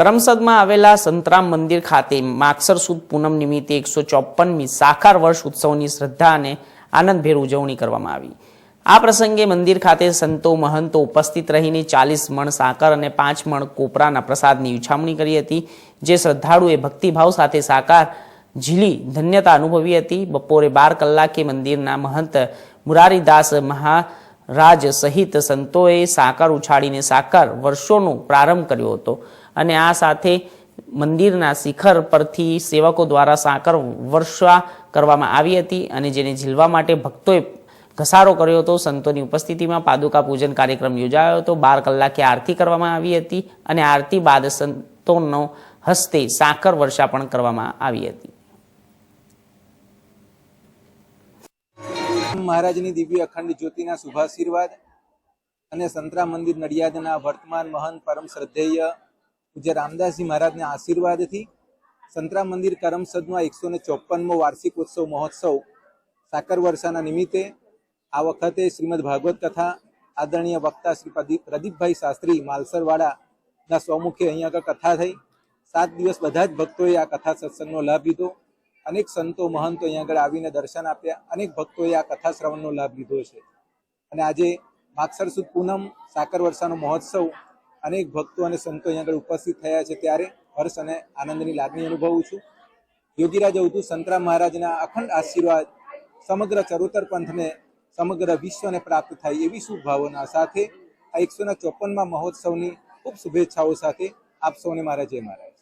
કરમસદમાં આવેલા સંતરામ મંદિર ખાતે માગસર સુદ પૂનમ નિમિત્તે એકસો ચોપનમી સાકાર વર્ષ ઉત્સવની શ્રદ્ધા અને આનંદભેર ઉજવણી કરવામાં આવી. આ પ્રસંગે મંદિર ખાતે સંતો, મહંતો ઉપસ્થિત રહીને ચાલીસ મણ સાકર અને પાંચ મણ કોપરાના પ્રસાદની ઉછામણી કરી હતી, જે શ્રદ્ધાળુએ ભક્તિભાવ સાથે સાકાર, ઝીલી ધન્યતા અનુભવી હતી. બપોરે બાર કલાકે મંદિરના મહંત મુરારીદાસ મહારાજ સહિત સંતોએ સાકર ઉછાળીને સાકર વર્ષોનો પ્રારંભ કર્યો હતો. અને આ સાથે મંદિરના શિખર પરથી સેવકો દ્વારા સાકર વર્ષા કરવામાં આવી હતી અને જેને ઝીલવા માટે ભક્તોએ ઘસારો કર્યો હતો, સંતોની ઉપસ્થિતિમાં પાદુકા પૂજન કાર્યક્રમ યોજાયો હતો. બાર કલાકે આરતી કરવામાં આવી હતી અને આરતી બાદ સંતોનો હસ્તે સાકર વર્ષા પણ કરવામાં આવી હતી. મહારાજની દિવ્ય અખંડ જ્યોતિના શુભાશીર્વાદ અને સંતરા મંદિર નડિયાદના વર્તમાન મહંત પરમ શ્રદ્ધેય પૂજ્ય રામદાસજી મહારાજના આશીર્વાદથી સંતરા મંદિર કરમસદનો એકસો ને ચોપનમો વાર્ષિક ઉત્સવ મહોત્સવ સાકર વર્ષાના નિમિત્તે આ વખતે શ્રીમદ ભાગવત કથા આદરણીય વક્તા શ્રી પ્રદીપ પ્રદીપભાઈ શાસ્ત્રી માલસરવાડાના સ્વમુખે અહીંયા આગળ કથા થઈ. સાત દિવસ બધા જ ભક્તોએ આ કથા સત્સંગનો લાભ લીધો. અનેક સંતો મહંતો અહીંયા આગળ આવીને દર્શન આપ્યા. અનેક ભક્તોએ આ કથા શ્રવણનો લાભ લીધો છે. અને આજે માગસર સુદ પૂનમ, સાકર વર્ષાનો મહોત્સવ, અનેક ભક્તો અને સંતો અહીંયા આગળ ઉપસ્થિત થયા છે ત્યારે હર્ષ અને આનંદની લાગણી અનુભવું છું. યોગીરાજ અવધૂત સંતરામ મહારાજના અખંડ આશીર્વાદ સમગ્ર ચરોતર પંથને સમગ્ર વિશ્વને પ્રાપ્ત થાય એવી શુભ ભાવના સાથે આ એકસો ના ચોપનમાં મહોત્સવની ખૂબ શુભેચ્છાઓ સાથે આપ સૌને મારા જય મહારાજ.